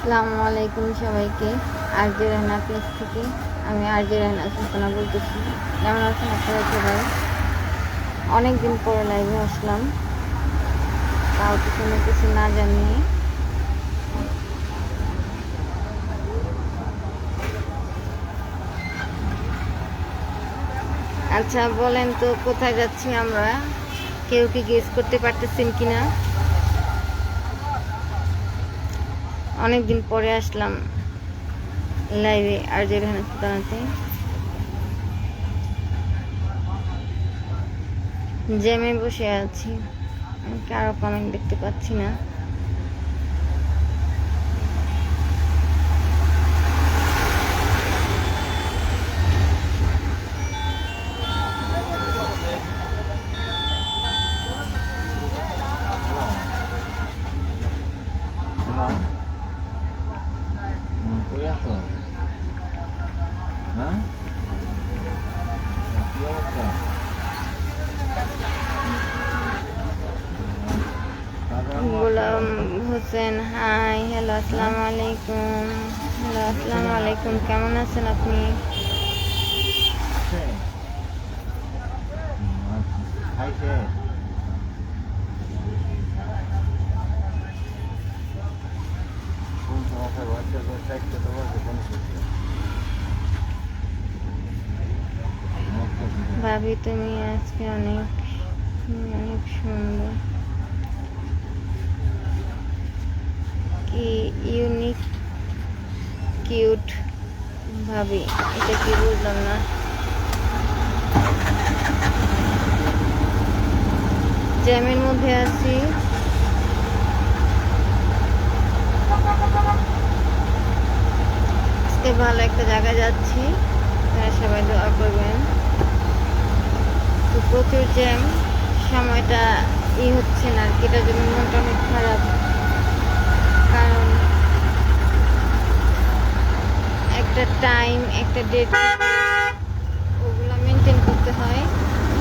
আসসালামু আলাইকুম সবাইকে। আরজে রান্না পেজ থেকে আমি আরজে রান্না সুলতানা বলতেছি। কেমন আছেন আপনারা সবাই? অনেক দিন পরে লাইভে আসলাম। তাও তো কোনো কিছু না জানিয়ে। আচ্ছা বলেন তো, কোথায় যাচ্ছি আমরা? কেউ কি গেস করতে পারতেছেন কিনা? অনেক দিন পরে আসলাম লাইভে আর যে হাসপাতালাতে জ্যামে বসে আছি। কারও কমেন্ট দেখতে পাচ্ছি না। হ্যাঁ কি অবস্থা গোলাম হোসেন হাই হ্যালো আসসালামু আলাইকুম হ্যালো আসসালামু আলাইকুম কেমন আছেন আপনি খাইছে কোন সমস্যা বাচ্চা তো চাইতে তো বলছে কোন কিছু ভাবি তুমি আজকে অনেক অনেক সুন্দর কি ইউনিক কিউট ভাবি এটা কি বুঝলাম না জ্যামের মধ্যে আছি ভালো একটা জায়গায় যাচ্ছি সবাই দোয়া করবেন তো প্রচুর জ্যাম, সময়টা ই হচ্ছে না আর কি, এটার জন্য মনটা অনেক খারাপ। কারণ একটা টাইম একটা ডেট ওগুলো মেনটেন করতে হয়,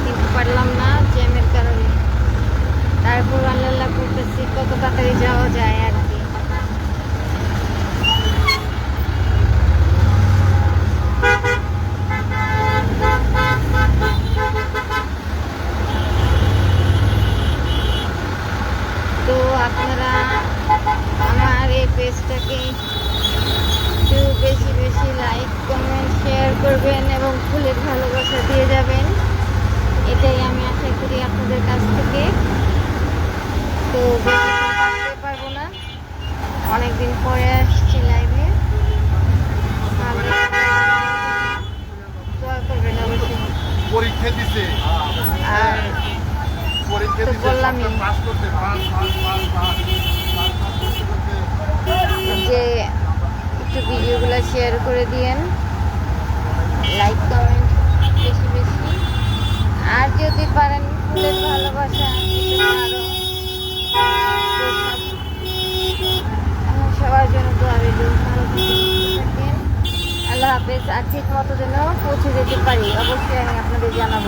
কিন্তু পারলাম না জ্যামের কারণে তারপর আল্লাহ আল্লাহ করতেছি কত তাড়াতাড়ি যাওয়া যায় আর কি তো আপনারা আমার এই পেজটাকে একটু বেশি বেশি লাইক কমেন্ট শেয়ার করবেন এবং ফুলের ভালোবাসা দিয়ে যাবেন। এটাই আমি আশা করি আপনাদের কাছ থেকে। তো বেশি পারব না। অনেকদিন পরে যে একটু ভিডিওগুলো শেয়ার করে দিয়েন। লাইক কমেন্ট বেশি বেশি। আর যদি পারেন ফুলের ভালোবাসা দিতে আরও। তো সব- আমার সবার জন্য তো আমি ভালো আল্লাহ হাফেজ। আর ঠিক মতো যেন পৌঁছে যেতে পারি। অবশ্যই আমি আপনাদের জানাব।